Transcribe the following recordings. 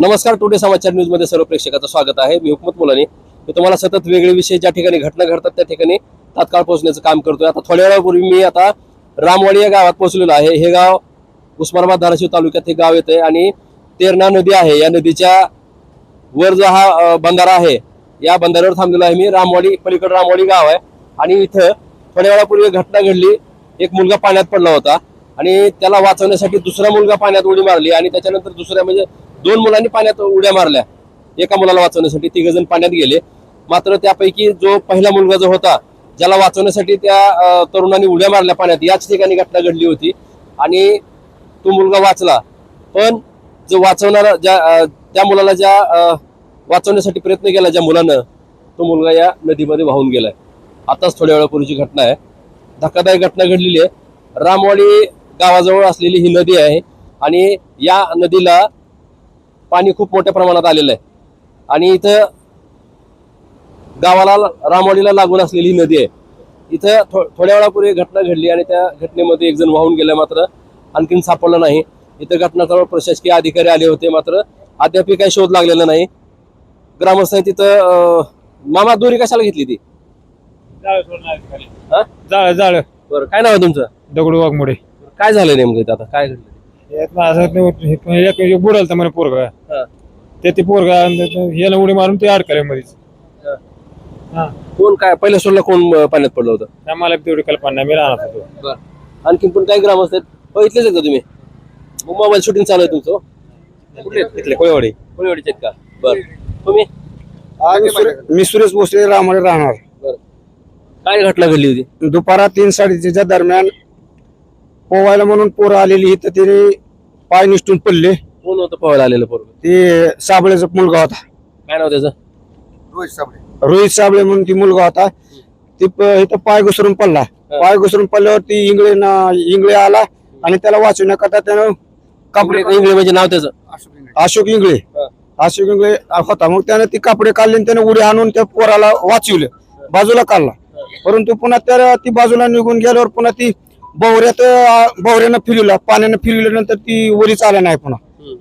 नमस्कार टुडे समाचार न्यूजमध्ये सर्व प्रेक्षकाचं स्वागत आहे. मी हुकमत मुलाने. मी तुम्हाला सतत वेगळे विषय ज्या ठिकाणी घटना घडतात त्या ठिकाणी तात्काळ पोहोचण्याचं काम करतोय. आता थोड्या वेळापूर्वी मी आता रामवाडी या गावात पोहोचलेलो आहे. हे गाव उस्मानाबाद धाराशिव तालुक्यात हे गाव येते आणि तेरणा नदी आहे. या नदीच्या वर जो हा बंधारा आहे या बंधाऱ्यावर थांबलेलो आहे मी. रामवाडी पलीकडे रामवाडी गाव आहे. आणि इथं थोड्या वेळापूर्वी घटना घडली. एक मुलगा पाण्यात पडला होता आणि त्याला वाचवण्यासाठी दुसरा मुलगा पाण्यात उडी मारली आणि त्याच्यानंतर दुसऱ्या म्हणजे दोन मुलांनी पाण्यात उड्या मारल्या. एका मुलाला वाचवण्यासाठी तिघ जण पाण्यात गेले. मात्र त्यापैकी जो पहिला मुलगा जो होता ज्याला वाचवण्यासाठी त्या तरुणांनी उड्या मारल्या पाण्यात याच ठिकाणी घटना घडली होती. आणि तो मुलगा वाचला. पण जो वाचवणारा ज्या त्या मुलाला ज्या वाचवण्यासाठी प्रयत्न केला ज्या मुलानं तो मुलगा या नदीमध्ये वाहून गेलाय. आताच थोड्या वेळापूर्वीची घटना आहे. धक्कादायक घटना घडलेली आहे. रामवाडी गावाजवळ असलेली ही नदी आहे. आणि या नदीला पाणी खूप मोठ्या प्रमाणात आलेलं आहे. आणि इथं गावाला रामवाडीला लागून असलेली नदी आहे. इथं थो थोड्या वेळापूर्वी घटना घडली आणि त्या घटनेमध्ये एक जण वाहून गेला मात्र आणखीन सापडलं नाही. इथं घटनास्थळावर प्रशासकीय अधिकारी आले होते मात्र अद्याप काही शोध लागलेला नाही. ग्रामस्थ आहे तिथं मामा दोरी कशाला घेतली ती? हा? जाळ जाळ. बरं काय नाव आहे तुमचं? दगडू वाघमोडे. काय झालं नेमकं आता? काय घडलं? एक बुडाल तर मला पोरगा. हा. ते ते पोरगा याला उडी मारून ते अडकले मध्येच कोण काय पहिल्या सोडला कोण पाण्यात पडलं होतं? आम्हाला तेवढी कल्पना नाही मी राहणार होतो. बरं. आणखीन पण काही ग्रामस्थ आहेत? हो इथलेच आहेत का तुम्ही? मोबाईल शूटिंग चालू आहे तुमचं? कुठले आहेत? तिथले कोळवाडी. कोळीवाडीचे का? बरं. तुम्ही? मी सुरेश भोसले रामवाडी राहणार. बरं. काय घटना घडली होती? दुपारा तीन साडेतीनच्या दरम्यान पोवायला म्हणून पोरं आलेली तर तिने पाय निष्ठून पडले. कोण होतं पोहायला आलेलं पोरग ते साबळेचा मुलगा होता. काय नाव त्याचं? रोहित साबळे. म्हणून ती मुलगा होता. ती प- इथं पाय घसरून पडला. पाय घसरून पडल्यावर ती इंगळे ना इंगळे आला आणि त्याला वाचवण्याकरता त्यानं कापडे इंगळे म्हणजे नाव त्याचं? अशोक इंगळे. अशोक इंगळे. होता. मग त्यानं ती कापडे काढले आणि त्यानं उडी आणून त्या पोराला वाचवलं. बाजूला काढला. परंतु पुन्हा त्या ती बाजूला निघून गेल्यावर पुन्हा ती बवऱ्यात अं, बवऱ्यानं फिरवला पाण्यानं फिरवल्यानंतर ती वरीच आला नाही पुन्हा.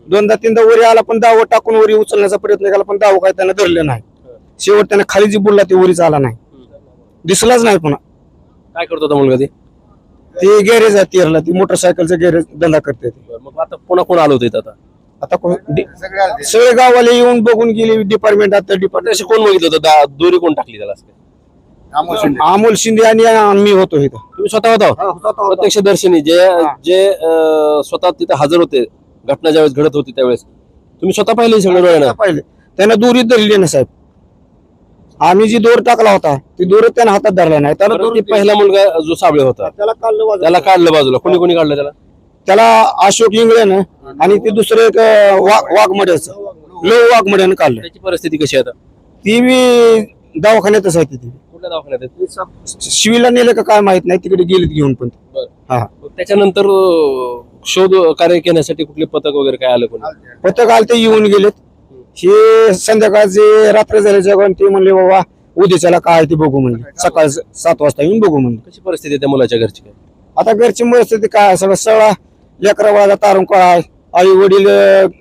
दोनदा तीनदा वरी आला पण दाव टाकून वरी उचलण्याचा प्रयत्न केला पण दाव काय त्यानं धरले नाही. शेवट त्यानं खाली जी बुडला ती वरीच आला नाही. दिसलाच नाही पुन्हा. काय करतो होता मुलगा ते? ते गॅरेज आहे तेरला. ती मोटरसायकलचं गॅरेज धंदा करते ती. बरं, मग आता पुन्हा कोण आलं होतं आता? आता कोण- डि- सगळे गाववाले येऊन बघून गेले डिपार्टमेंट आता डिपार्टमेंट कोण बघितलं होतं? दा- दोरी कोण टाकली त्याला? असं? अमोल शिंदे. आणि मी होतो इथं. तुम्ही स्वतः होता? प्रत्यक्ष दर्शनी जे जे अं, स्वतः तिथे हजर होते घटना ज्यावेळेस घडत होती त्यावेळेस. तुम्ही स्वतः पाहिले सगळं डोळ्यानं? पाहिले त्यानं दोरीत धरली ना साहेब. आम्ही जी दोर टाकला होता ती दोर त्यानं हातात धरला नाही. त्याला परत दोर ते पहिला मुलगा जो साबळे होता. त्याला काढलं बाजूला. त्याला काढलं बाजूला. कोणी कोणी काढलं त्याला? त्याला अशोक इंगळेनं आणि ते दुसरं एक अं, वा- वाघमड्याचं. लो वाघमड्यानं काढलं. त्याची परिस्थिती कशी आहे आता? ती बी दवाखान्यातच आहे ती. कुठल्या दवाखान्यात? शिवीला नेलं का काय माहीत नाही तिकडे गेलीत घेऊन पण. हा मग त्याच्यानंतर अं, शोध कार्य घेण्यासाठी कुठले पथक वगैरे काय आलं कोणी? पथक आले ते येऊन गेलेत. हे संध्याकाळचे रात्र झाले जेवण ते म्हणले बाबा उद्याच्याला काय ते बघू म्हणले. सकाळ सात वाजता येऊन बघू म्हणले. कशी परिस्थिती आहे त्या मुलाच्या घरची? काय आता घरची परिस्थिती काय? आहे? सगळं सगळा लेकरा बाळाचा तारून काय आई वडील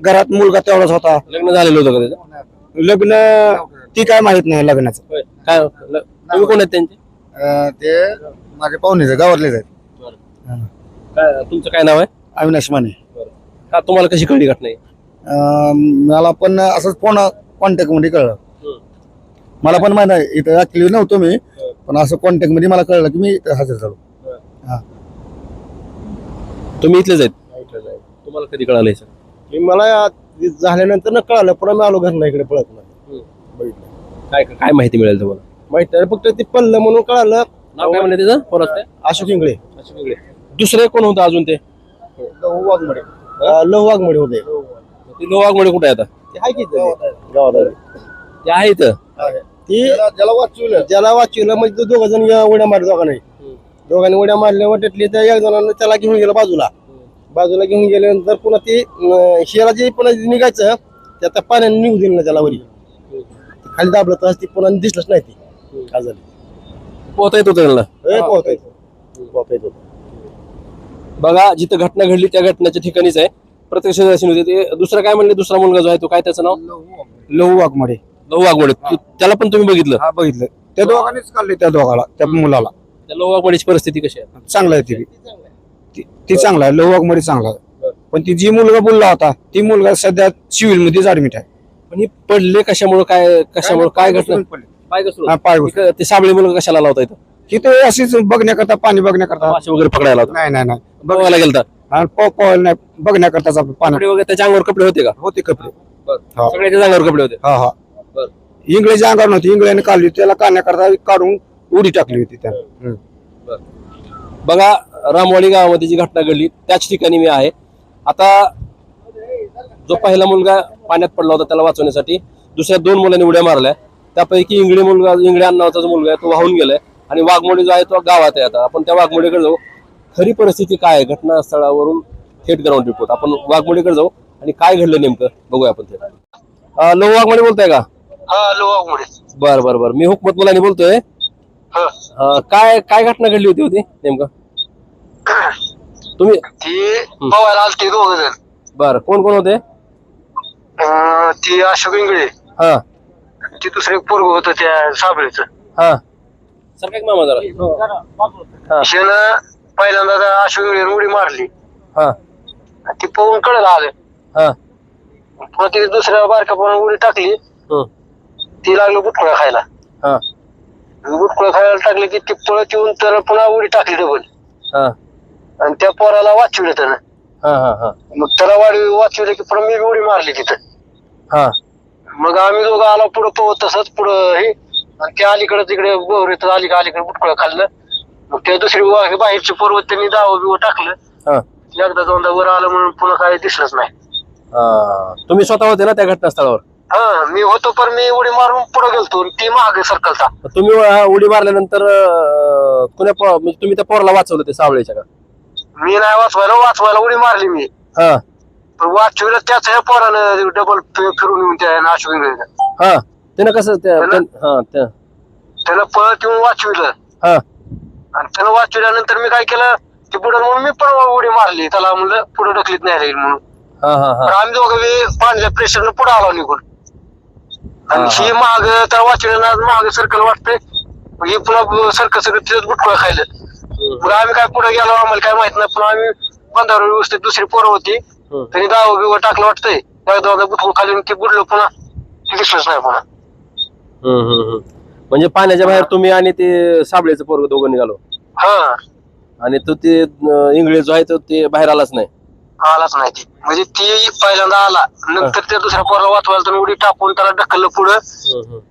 घरात मुलगा तेवढाच होता. लग्न झालेलं होतं का त्याचं? लग्न ती काय माहीत नाही लग्नाचं. काय ल- तुम्ही कोण आहेत त्यांचे? ते माझे पाहुणे गावातलेच आहेत. काय तुमचं काय नाव आहे? अविनाश माने. का तुम्हाला कशी कळली घटना ही? अं, मला पण असंच फोन कॉन्टॅक्टमध्ये कळलं. मला पण माहिती आहे इथं ऍक्च्युली नव्हतो मी पण असं कॉन्टॅक्टमध्ये मला कळलं की मी इथं हजर झालो. तुम्ही इथलेच आहेत? तुम्हाला कधी कळालं हे सगळं? की मला या- झाल्यानंतर न कळालं पुन्हा मी आलो घरला इकडे पळत नाही. काय काय माहिती मिळेल तुम्हाला? आहे. फक्त ते पल्लं म्हणून कळालं. नाव काय म्हणलं त्याचं? परत काय? अशोक इंगळे. दुसरे कोण होतं अजून ते? लहू वाघमडे. लहू वाघमडे होते. ते लोहागमध्ये कुठे आहे आता? ते आहे की इथं? ते? गावात आहे. ते आहे इथं? ती ज्याला वाचवलं. ज्याला वाचवलं म्हणजे दोघ जण उड्या मारले दोघांनी. दोघांनी उड्या मारल्या वाटतली त्या एक जणांना त्याला घेऊन गेलं बाजूला. बाजूला घेऊन गेल्यानंतर पुन्हा ते जे पुन्हा निघायचं त्या त्या पाण्याने निघू दिलं ना त्याला वरी. खाली दाबलं तर ती पुन्हा दिसलंच नाही ती. पोहता येत होतं त्यांना? हे पोहता येत होतं. बघा जिथं घटना घडली त्या घटनेच्या ठिकाणीच आहे. प्रत्यक्षदर्शनी होते ते दुसरं काय म्हणले? दुसरा मुलगा जो आहे तो काय त्याचं नाव? लहू वाघमारे. लहू वाघमोडे तू- त्याला पण तुम्ही बघितलं? हा बघितलं. त्या दोघांनीच काढले त्या दोघाला त्या मुलाला. त्या लहू वाघमोडीची परिस्थिती कशी आहे? चांगला आहे ती ती- ती चांगला आहे लहू वाघमारे चांगला आहे. पण ती जी मुलगा बोलला होता ती मुलगा सध्या सिव्हिल मध्येच ऍडमिट आहे. पण हे पडले कशामुळे? काय कशामुळे? काय घटना? पाय घसरून? हा, पाय घसरून. ते साबळे मुलगा कशाला लावता येतं तिथे अशीच बघण्याकरता पाणी बघण्याकरता. मासे वगैरे पकडायला नाही नाही नाही. बघायला गेलता? आणि पो- पोहायला नाही बघण्याकरताच आपण पाणी. कपडे वगैरे त्याच्या अंगावर कपडे होते का? होते कपडे. हा. सगळ्याच्या अंगावर कपडे होते? हा हा. बरं. इंग्रजी अंगावर नव्हती. इंग्लंडने काढली. त्याला काढण्याकरता काढून उडी टाकली होती हम्म. बघा रामवाडी गावामध्ये जी घटना घडली त्याच ठिकाणी मी आहे. आता जो पहिला मुलगा पाण्यात पडला होता त्याला वाचवण्यासाठी दुसऱ्या दोन मुलांनी उड्या मारल्या. त्यापैकी इंगळे मुलगा इंगळे अण्णाचा जो मुलगा आहे तो वाहून गेलाय. आणि वाघमोडी जो आहे तो गावात आहे आता. आपण त्या वाघमोडीकडे जाऊ. खरी परिस्थिती काय आहे? घटनास्थळावरून थेट ग्राउंड रिपोर्ट आपण वाघमोडीकडे जाऊ आणि काय घडलं नेमकं बघूया आपण ते अं, लो वाघमोडी बोलताय का? हा बर बर बर. मी हुकमत मुलांनी बोलतोय. काय काय घटना घडली होती होती नेमकं? तुम्ही बर. कोण कोण होते? ती अशोक इंगळे. हा. ती दुसरे पोरग होत त्या साबळेचं. हा. मामा जरा. हा. शेनं पहिल्यांदा त्या उडी मारली. हा. ती पळून कडेला आलं. हा. पुन्हा ती दुसऱ्या बारक्या पण उडी टाकली. हं, ती लागली बुटकुळा खायला. हा. बुटकुळा खायला टाकली की ती पळत येऊन तर पुन्हा उडी टाकली डबल हा. आणि त्या पोराला वाचविलं त्यानं. हा हा हा. मग त्याला वाढी वाचविलं की पुन्हा मी उडी मारली तिथं. हा. मग आम्ही दोघं आलो पुढं पोहत तसंच पुढं हे आणि त्या अलीकडे तिकडे बोहरीत आली का अलीकडे बुटकुळा खाल्लं. मग त्या दुसरी वा- बाहेरचे पर्वत त्यांनी दाव बिव टाकलं. हा. एकदा दोनदा वर आलं म्हणून पुन्हा काही दिसलंच नाही. हा. तुम्ही स्वतः होते ना त्या घटनास्थळावर? हा मी होतो पण मी उडी मारून पुढे गेलतो आणि ती मागे सरकलता तुम्ही अं, उडी मारल्यानंतर अं, कोण्या पो- म्हणजे तुम्ही त्या पोराला वाचवलं ते सावळेच्या का? मी नाही वाचवायला वाचवायला उडी मारली मी. हा. पण वाचविलं त्याच ह्या पोरानं डबल फिरून येऊन त्या इंगळेनं. हा त्यानं कसं त्या त्यानं- त्यानं- हा त्या त्यानं पळत येऊन वाचविलं हा. आणि त्यानं वाचविल्यानंतर मी काय केलं ते पुढे म्हणून मी पण उडी मारली. त्याला म्हणलं पुढे ढकलीत नाही राहील म्हणून. हा हा पण हा आम्ही दोघं पाण्याच्या प्रेशरनं पुढे आलो निघून. आणि हा, ही. माग त्या वाचविल्यानं माग सर्कल वाटतंय. मग ही पुन्हा सर्कल सगळं तिथेच बुटकुळा खायलं. मग आम्ही काय पुढे गेलो आम्हाला काय माहीत नाही. पुन्हा आम्ही बंधावर व्यवस्थित दुसरी पोरं होती. त्यांनी दाव बिव टाकलं वाटतंय. दोनदा बुटकुळ खाली ते बुडलं पुन्हा. दिसलंच नाही पुन्हा हम्म, हम्म, हम्म. म्हणजे पाण्याच्या बाहेर तुम्ही आणि ते साबळेचं पोरग दोघं निघालो. हा. आणि तो ते अं, इंगळे जो आहे तो ते बाहेर आलाच नाही. आलाच नाही ती. म्हणजे ती पहिल्यांदा आला. नंतर त्या दुसऱ्या पोराला वाचवायला तर उडी टाकून त्याला ढकललं पुढं.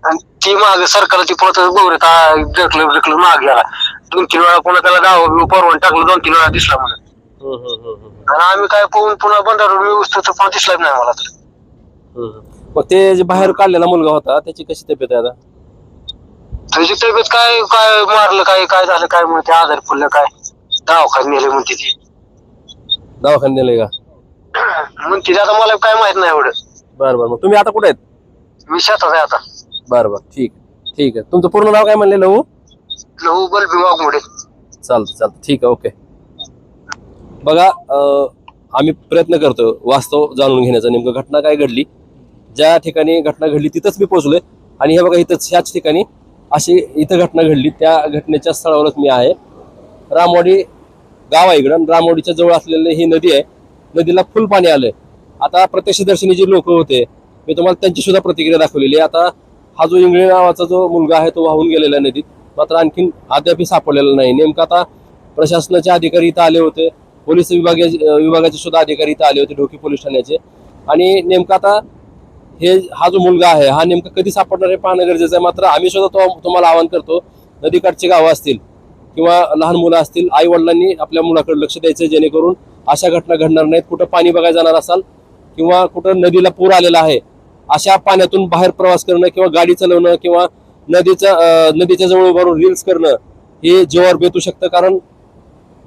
आणि ती माग सरकारला ती पळत बघत ढकलं ढकलं माग गेला दोन तीन वेळा पुन्हा त्याला डाव परवण टाकलं दोन तीन वेळा दिसला म्हणून. हम्म, हम्म, हम्म, हम्म. आणि आम्ही काय पोहून पुन्हा बंधावर व्यवस्थित तर पुन्हा दिसलाच नाही मला तर. हम्म. मग ते जे बाहेर काढलेला मुलगा होता त्याची कशी तब्येत आहे आता? त्याची तब्येत काय काय मारलं काय काय झालं काय म्हणते आजारी फुललं काय? दवाखान्यात नेले म्हणते ती. दवाखान्यात नेलंय का? म्हणते ती, आता मला काय माहीत नाही एवढं. बरं बरं. मग तुम्ही आता कुठे आहेत? मी शेतात आहे आता. बरं बरं. ठीक ठीक आहे. तुमचं पूर्ण नाव काय म्हणले लहू? लहू बल्बी वाघमोडे. चालतं चालतं. ठीक आहे ओके. बघा आम्ही प्रयत्न करतो वास्तव जाणून घेण्याचा. नेमकं घटना काय घडली? ज्या ठिकाणी घटना घडली तिथंच मी पोहोचलोय. आणि हे बघा इथंच ह्याच ठिकाणी अशी इथं घटना घडली. त्या घटनेच्या स्थळावरच मी आहे. रामवाडी गाव आहे इकडं. रामवाडीच्या जवळ असलेली ही नदी आहे. नदीला फुल पाणी आलंय. आता प्रत्यक्षदर्शनी जे लोक होते मी तुम्हाला त्यांची सुद्धा प्रतिक्रिया दाखवलेली आहे. आता हा जो इंगळे नावाचा जो मुलगा आहे तो वाहून गेलेला आहे नदीत. मात्र आणखीन अद्यापही सापडलेला नाही. नेमकं आता प्रशासनाचे अधिकारी इथं आले होते. पोलीस विभागा विभागाचे सुद्धा अधिकारी इथं आले होते ढोकी पोलीस ठाण्याचे. आणि नेमकं आता हे हा जो मुलगा आहे हा नेमकं कधी सापडणार हे पाहणं गरजेचं आहे. मात्र आम्ही सुद्धा तो तुम्हाला आवाहन करतो नदीकाठची गावं असतील किंवा लहान मुलं असतील आई वडिलांनी आपल्या मुलाकडे लक्ष द्यायचं जेणेकरून अशा घटना घडणार नाहीत. कुठं पाणी बघायला जाणार असाल किंवा कुठं नदीला पूर आलेला आहे अशा पाण्यातून बाहेर प्रवास करणं किंवा गाडी चालवणं किंवा नदीच्या नदीच्या जवळ उभारून रील्स करणं हे जीवावर बेतू शकतं. कारण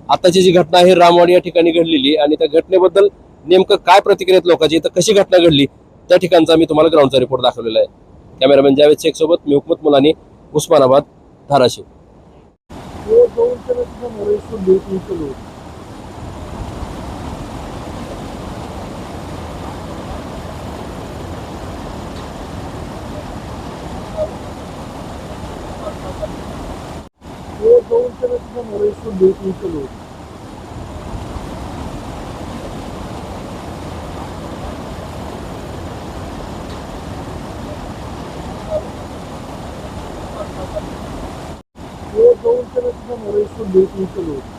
आताची जी घटना आहे रामवाडी या ठिकाणी घडलेली आणि त्या घटनेबद्दल नेमकं काय प्रतिक्रिया लोकांची? तर कशी घटना घडली? त्या ठिकाणचा मी तुम्हाला ग्राउंडचा रिपोर्ट दाखवलेला आहे. कॅमेरामॅन जावेद शेख सोबत मी हुकमत मुलानी Osmanabad Dharashiv. por dentro do peloto. Eu dou um pela de namoro, eu sou dentro.